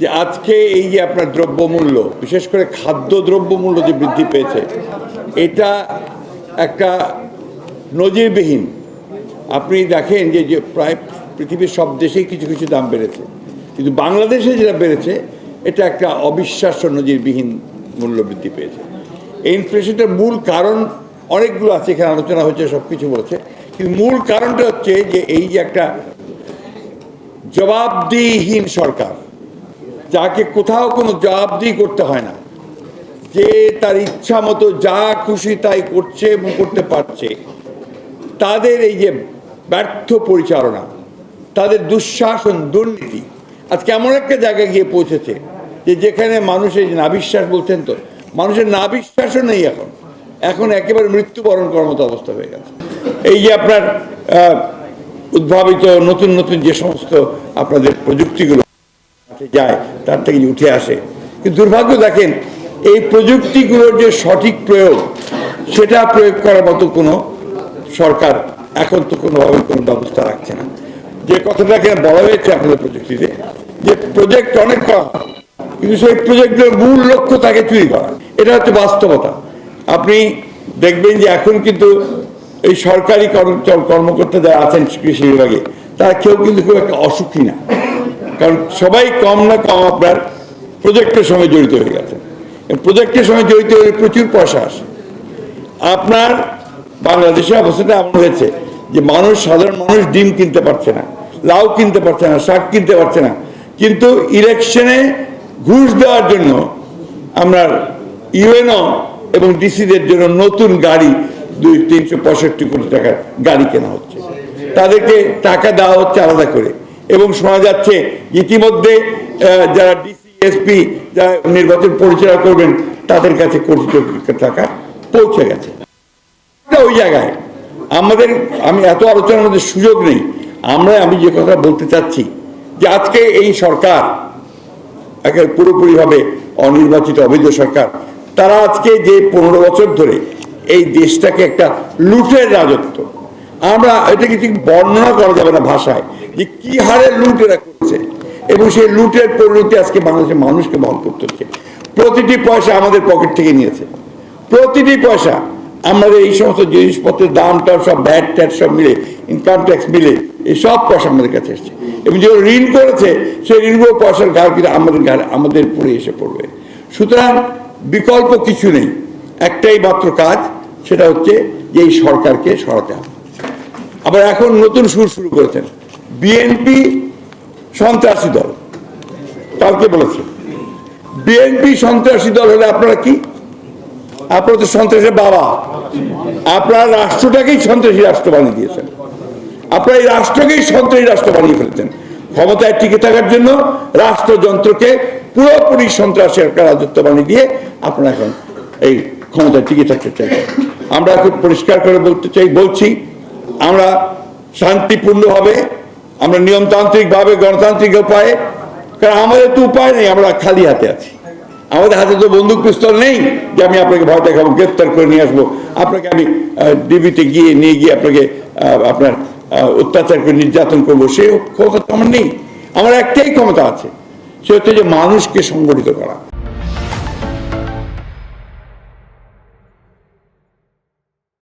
যে আজকে এই যে আপনার দ্রব্যমূল্য, বিশেষ করে খাদ্য দ্রব্যমূল্য যে বৃদ্ধি পেয়েছে, এটা একটা নজিরবিহীন। আপনি দেখেন যে যে প্রায় পৃথিবীর সব দেশেই কিছু কিছু দাম বেড়েছে। কিন্তু বাংলাদেশে যেটা বেড়েছে, এটা একটা অবিশ্বাস্য নজিরবিহীন মূল্য বৃদ্ধি পেয়েছে। এই মূল কারণ অনেকগুলো আছে, এখানে আলোচনা হচ্ছে সব কিছু বলেছে। কিন্তু মূল কারণটা হচ্ছে যে, এই যে একটা জবাবদিহীন সরকার যাকে কোথাও কোনো জবাবদিহি করতে হয় না। যে তার ইচ্ছা মতো যা খুশি তাই করছে এবং করতে পারছে। তাদের এই যে ব্যর্থ পরিচালনা, তাদের দুঃশাসন, দুর্নীতি আজকে এমন একটা জায়গায় গিয়ে পৌঁছেছে যে যেখানে মানুষের যে নাবিশ্বাস বলছেন তো, মানুষের নাবিশ্বাসও নেই এখন। এখন একেবারে মৃত্যুবরণ করার মতো অবস্থা হয়ে গেছে। এই যে আপনার উদ্ভাবিত নতুন নতুন যে সমস্ত আপনাদের প্রযুক্তিগুলো যায়, তার থেকে উঠে আসে। কিন্তু দুর্ভাগ্য দেখেন, এই প্রযুক্তিগুলোর যে সঠিক প্রয়োগ, সেটা প্রয়োগ করার মতো কোনো সরকার এখন তো কোনোভাবে কোনো ব্যবস্থা রাখছে না। যে কথাটা এখানে বলা হয়েছে আপনাদের প্রযুক্তিতে, যে প্রজেক্ট অনেক করা কিন্তু সেই প্রজেক্টের মূল লক্ষ্য তাকে চুরি করা। এটা হচ্ছে বাস্তবতা। আপনি দেখবেন যে এখন কিন্তু এই সরকারি কর্ম- কর্মকর্তা যারা আছেন কৃষি বিভাগে, তারা কেউ কিন্তু খুব একটা অসুখী না। কারণ সবাই কম না কম আপনার প্রজেক্টের সঙ্গে জড়িত হয়ে গেছে। প্রজেক্টের সঙ্গে জড়িত হয়ে প্রচুর পয়সা আসে। আপনার বাংলাদেশে অবস্থাটা এমন হয়েছে যে মানুষ, সাধারণ মানুষ ডিম কিনতে পারছে না, লাউ কিনতে পারছে না, শাক কিনতে পারছে না। কিন্তু ইলেকশনে ঘুষ দেওয়ার জন্য আমরা ইউএনও এবং ডিসিদের জন্য নতুন গাড়ি দুই, তিনশো পঁয়ষট্টি কোটি টাকার গাড়ি কেনা হচ্ছে। তাদেরকে টাকা দেওয়া হচ্ছে আলাদা করে। এবং শোনা যাচ্ছে ইতিমধ্যে যারা ডিসি এসপি যারা নির্বাচন পরিচালনা করবেন, তাদের কাছে কোটি টাকা পৌঁছে গেছে। ওই জায়গায়। আমাদের, আমি এত আলোচনার মধ্যে সুযোগ নেই। আমরা, আমি যে কথা বলতে চাচ্ছি, যে আজকে এই সরকার একেবারে পুরোপুরিভাবে অনির্বাচিত অবৈধ সরকার, তারা আজকে যে পনেরো বছর ধরে এই দেশটাকে একটা লুটের রাজত্ব আমরা এটাকে ঠিক বর্ণনা করা যাবে না ভাষায় যে কি হারে লুট এরা করছে। এবং সেই লুটের পরিণতি আজকে বাংলাদেশের মানুষকে বহন করতে হচ্ছে। প্রতিটি পয়সা আমাদের পকেট থেকে নিয়েছে। প্রতিটি পয়সা আমাদের এই সমস্ত জিনিসপত্রের দাম টাম সব ব্যাট ট্যাট সব মিলে ইনকাম ট্যাক্স মিলে, এই সব পয়সা আমাদের কাছে এসছে। এবং যে ঋণ করেছে, সেই ঋণগুলো পয়সার ঘাড় কিন্তু আমাদের ঘাড়ে, আমাদের পরে এসে পড়বে। সুতরাং বিকল্প কিছু নেই। একটাই মাত্র কাজ, সেটা হচ্ছে যে এই সরকারকে সরাতে হবে। আবার এখন নতুন সুর শুরু করেছেন। বিএনপি সন্ত্রাসী দল। কালকে বলেছে। বিএনপি সন্ত্রাসী দল হলে আপনারা কি? আপনারা তো সন্ত্রাসের বাবা। আপনারা রাষ্ট্রটাকেই সন্ত্রাসী রাষ্ট্র বানিয়ে দিয়েছেন। আপনারা এই রাষ্ট্রকেই সন্ত্রাসী রাষ্ট্র বানিয়ে ফেলেছেন। ক্ষমতায় টিকে থাকার জন্য রাষ্ট্রযন্ত্রকে পুরোপুরি সন্ত্রাসের একটা রাজত্ব বানিয়ে দিয়ে আপনারা এখন এই ক্ষমতায় টিকে থাকতে চাইছেন। আমরা খুব পরিষ্কার করে বলতে চাই, বলছি আমরা শান্তিপূর্ণভাবে, আমরা নিয়মতান্ত্রিকভাবে, গণতান্ত্রিক উপায়ে, কারণ আমাদের তো উপায় নেই, আমরা খালি হাতে আছি। আমাদের হাতে তো বন্দুক পিস্তল নেই যে আমি আপনাকে ভয় দেখাবো, গ্রেপ্তার করে নিয়ে আসব। আপনাকে আমি ডিবিতে গিয়ে, নিয়ে গিয়ে আপনাকে আপনার অত্যাচার করে নির্যাতন করব, সে ক্ষমতা তো আমার নেই। আমার একটাই ক্ষমতা আছে, সে হচ্ছে যে মানুষকে সংগঠিত করা।